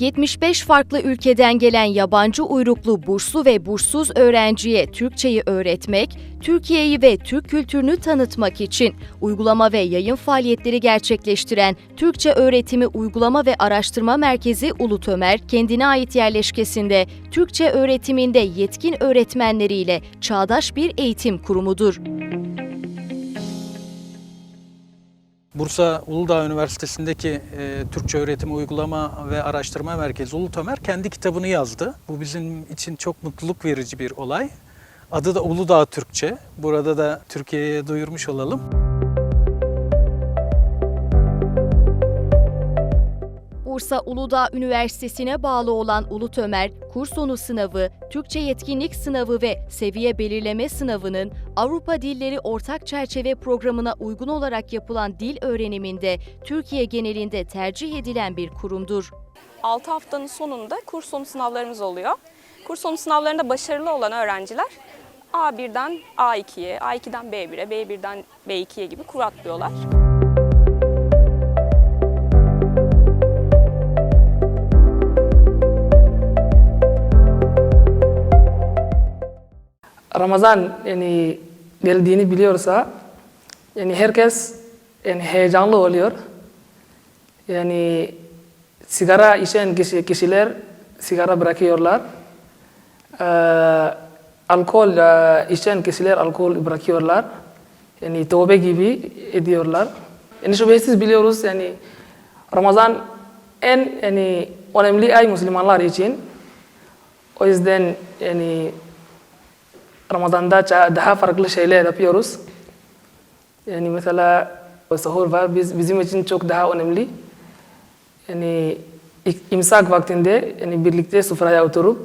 75 farklı ülkeden gelen yabancı uyruklu burslu ve burssuz öğrenciye Türkçeyi öğretmek, Türkiye'yi ve Türk kültürünü tanıtmak için uygulama ve yayın faaliyetleri gerçekleştiren Türkçe Öğretimi Uygulama ve Araştırma Merkezi Ulutömer, kendine ait yerleşkesinde Türkçe öğretiminde yetkin öğretmenleriyle çağdaş bir eğitim kurumudur. Bursa Uludağ Üniversitesi'ndeki e, Türkçe Öğretim Uygulama ve Araştırma Merkezi Ulutömer kendi kitabını yazdı. Bu bizim için çok mutluluk verici bir olay. Adı da Uludağ Türkçe. Burada da Türkiye'ye duyurmuş olalım. Bursa Uludağ Üniversitesi'ne bağlı olan Ulutömer, kurs sonu sınavı, Türkçe yetkinlik sınavı ve seviye belirleme sınavının Avrupa Dilleri Ortak Çerçeve Programı'na uygun olarak yapılan dil öğreniminde Türkiye genelinde tercih edilen bir kurumdur. 6 haftanın sonunda kurs sonu sınavlarımız oluyor. Kurs sonu sınavlarında başarılı olan öğrenciler A1'den A2'ye, A2'den B1'e, B1'den B2'ye gibi kur atlıyorlar. Ramazan yani geldiğini biliyorsa yani herkes yani heyecanlı oluyor. Yani sigara içen kişi, kişiler sigara bırakıyorlar. Ee, alkol e, içen kişiler alkol bırakıyorlar. Yani tövbe gibi ediyorlar. Yani şüphesiz biliyoruz yani Ramazan en yani önemli ay Müslümanlar için. O yüzden yani Ramazan'da daha farklı şeyler yapıyoruz. Yani mesela sahur var biz, bizim için çok daha önemli. Yani imsak vaktinde yani birlikte sofraya oturup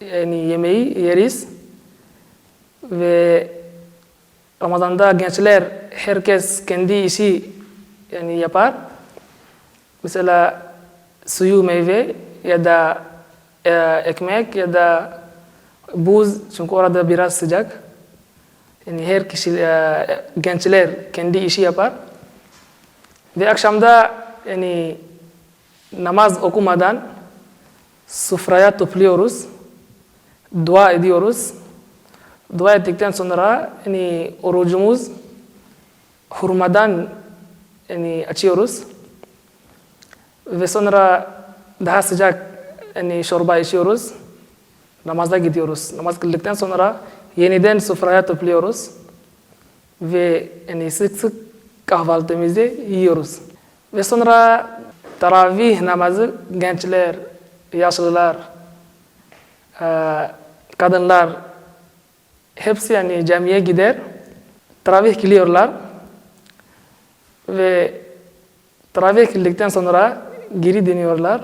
yani yemeği yeriz. Ve Ramazan'da gençler herkes kendi işi yani yapar. Mesela suyu meyve ya da e, ekmek ya da buz çünkü orada biraz sıcak. Yani her kişi e, gençler kendi işi yapar. Ve akşamda yani namaz okumadan sofraya topluyoruz. Dua ediyoruz. Dua ettikten sonra yani orucumuz hurmadan yani açıyoruz. Ve sonra daha sıcak yani çorba içiyoruz. Namaza gidiyoruz. Namaz kıldıktan sonra yeniden sofraya topluyoruz. Ve yani sık sık kahvaltımızı yiyoruz. Ve sonra taravih namazı gençler, yaşlılar, eee, kadınlar hepsi yani camiye gider. Taravih kılıyorlar. Ve taravih kıldıktan sonra geri dönüyorlar.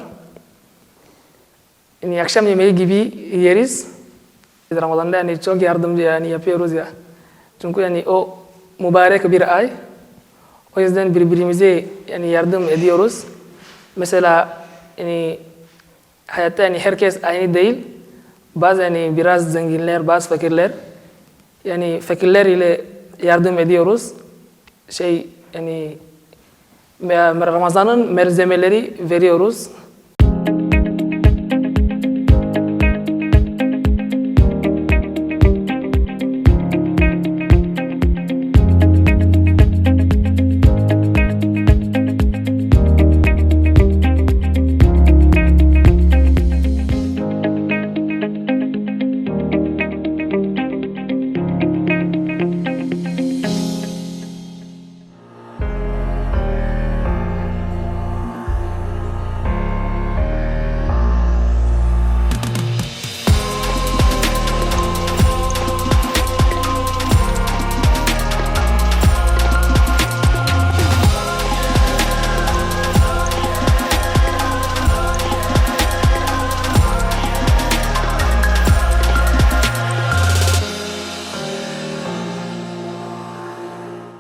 Yani akşam yemeği gibi yeriz. Ramazan'da yani çok yardımcı yani yapıyoruz ya. Çünkü yani o mübarek bir ay. O yüzden birbirimize yani yardım ediyoruz. Mesela yani hayatta yani herkes aynı değil. Bazı yani biraz zenginler, bazı fakirler. Yani fakirler ile yardım ediyoruz. Şey yani Ramazan'ın malzemeleri veriyoruz.